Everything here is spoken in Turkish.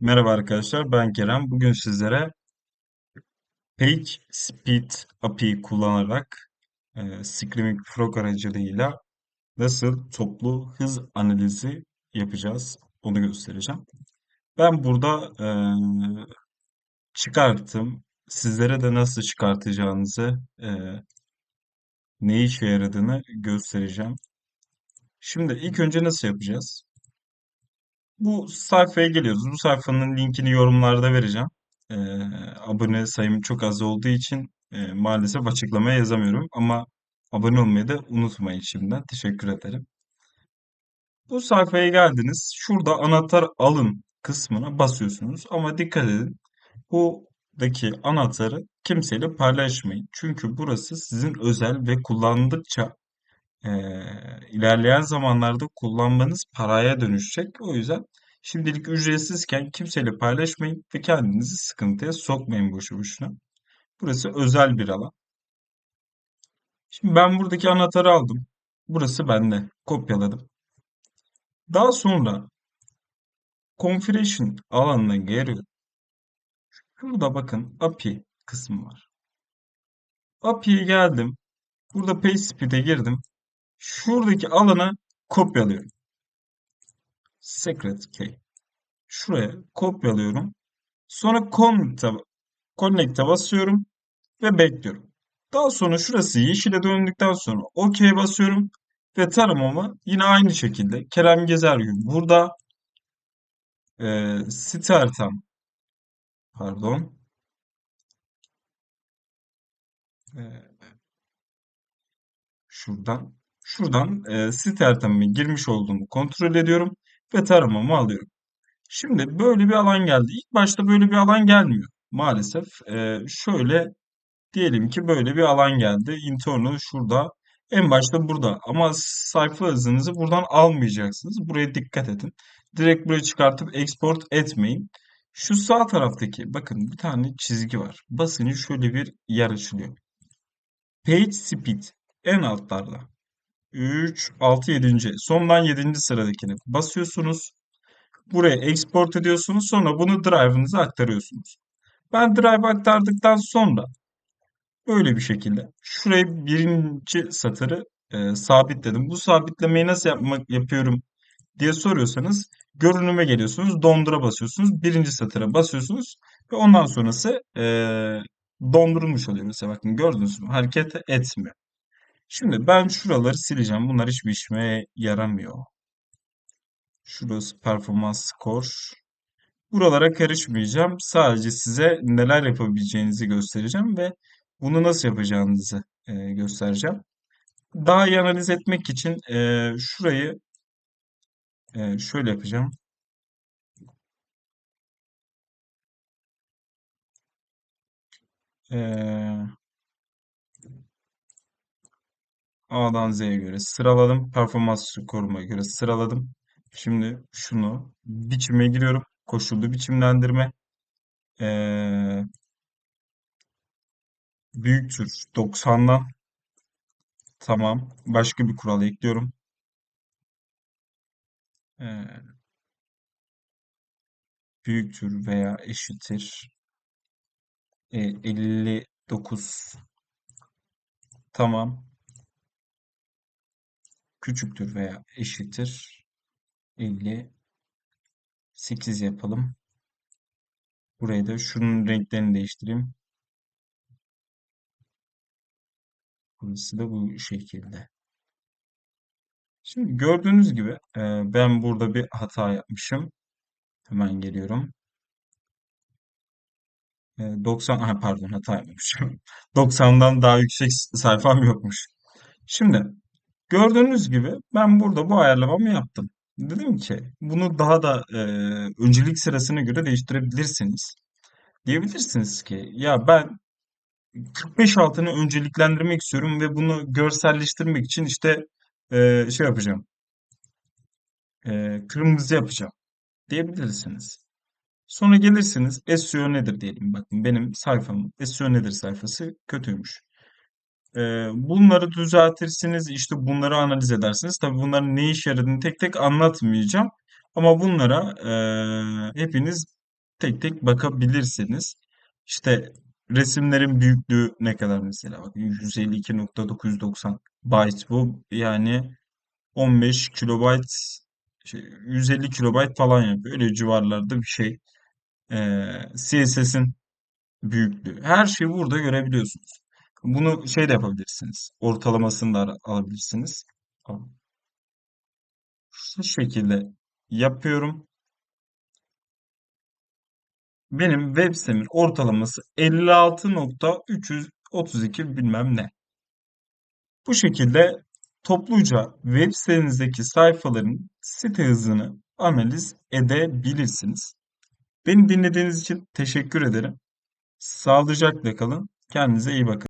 Merhaba arkadaşlar, ben Kerem. Bugün sizlere PageSpeed API kullanarak e, Screaming Frog aracılığıyla nasıl toplu hız analizi yapacağız onu göstereceğim. Ben burada e, çıkarttım. Sizlere de nasıl çıkartacağınızı, e, ne işe yaradığını göstereceğim. Şimdi ilk önce nasıl yapacağız? Bu sayfaya geliyoruz. Bu sayfanın linkini yorumlarda vereceğim. Ee, abone sayım çok az olduğu için e, maalesef açıklamaya yazamıyorum. Ama abone olmayı da unutmayın şimdiden. Teşekkür ederim. Bu sayfaya geldiniz. Şurada anahtar alın kısmına basıyorsunuz. Ama dikkat edin. Buradaki anahtarı kimseyle paylaşmayın. Çünkü burası sizin özel ve kullandıkça Eee, ilerleyen zamanlarda kullanmanız paraya dönüşecek. O yüzden şimdilik ücretsizken kimseyle paylaşmayın ve kendinizi sıkıntıya sokmayın boşu boşuna. Burası özel bir alan. Şimdi ben buradaki anahtarı aldım. Burası bende. Kopyaladım. Daha sonra Configuration alanına geliyorum. Burada bakın API kısmı var. API'ye geldim. Burada PageSpeed'e girdim. Şuradaki alanı kopyalıyorum. Secret key. Şuraya kopyalıyorum. Sonra connect'e connect'e basıyorum ve bekliyorum. Daha sonra şurası yeşile döndükten sonra OK'ye basıyorum ve taramamı yine aynı şekilde Kerem Gezergün burada e, site haritam pardon e, şuradan şuradan e, site haritamı girmiş olduğumu kontrol ediyorum ve taramamı alıyorum. Şimdi böyle bir alan geldi. İlk başta böyle bir alan gelmiyor. Maalesef e, şöyle Diyelim ki böyle bir alan geldi. Internal şurada. En başta burada. Ama sayfa hızınızı buradan almayacaksınız. Buraya dikkat edin. Direkt buraya çıkartıp export etmeyin. Şu sağ taraftaki bakın bir tane çizgi var. Basınca şöyle bir yer açılıyor. Page speed en altlarda. 3, 6, 7. Sondan 7. sıradakine basıyorsunuz. Buraya export ediyorsunuz. Sonra bunu drive'ınıza aktarıyorsunuz. Ben drive aktardıktan sonra Böyle bir şekilde. Şuraya birinci satırı e, sabitledim. Bu sabitlemeyi nasıl yapmak yapıyorum diye soruyorsanız görünüme geliyorsunuz. Dondura basıyorsunuz. Birinci satıra basıyorsunuz. Ve ondan sonrası e, dondurulmuş oluyor. Mesela bakın gördünüz mü? Hareket etmiyor. Şimdi ben şuraları sileceğim. Bunlar hiçbir işime yaramıyor. Şurası performans score. Buralara karışmayacağım. Sadece size neler yapabileceğinizi göstereceğim ve bunu nasıl yapacağınızı e, göstereceğim. Daha iyi analiz etmek için e, şurayı e, şöyle yapacağım. E, A'dan Z'ye göre sıraladım. Performans koruma göre sıraladım. Şimdi şunu biçime giriyorum. Koşullu biçimlendirme. E, büyüktür 90'dan. Tamam. Başka bir kural ekliyorum. E, büyüktür veya eşittir e, 59 tamam küçüktür veya eşittir 58 yapalım. Buraya da şunun renklerini değiştireyim. Burası da bu şekilde. Şimdi gördüğünüz gibi e, ben burada bir hata yapmışım. Hemen geliyorum. E, 90 aha, pardon hata yapmışım. 90'dan daha yüksek sayfam yokmuş. Şimdi gördüğünüz gibi ben burada bu ayarlamamı yaptım. Dedim ki bunu daha da e, öncelik sırasına göre değiştirebilirsiniz. Diyebilirsiniz ki ya ben 45 altını önceliklendirmek istiyorum ve bunu görselleştirmek için işte e, şey yapacağım. E, kırmızı yapacağım diyebilirsiniz. Sonra gelirsiniz SEO nedir diyelim. Bakın benim sayfam SEO nedir sayfası kötüymüş. E, bunları düzeltirsiniz. işte bunları analiz edersiniz. Tabii bunların ne işe yaradığını tek tek anlatmayacağım. Ama bunlara e, hepiniz tek tek bakabilirsiniz. İşte resimlerin büyüklüğü ne kadar mesela? Bakın 152.990 byte bu. Yani 15 kilobayt şey, 150 kilobayt falan yapıyor. Öyle civarlarda bir şey. Ee, CSS'in büyüklüğü. Her şeyi burada görebiliyorsunuz. Bunu şey de yapabilirsiniz. Ortalamasını da alabilirsiniz. Şu şekilde yapıyorum. Benim web sitemin ortalaması 56.332 bilmem ne. Bu şekilde topluca web sitenizdeki sayfaların site hızını analiz edebilirsiniz. Beni dinlediğiniz için teşekkür ederim. Sağlıcakla kalın. Kendinize iyi bakın.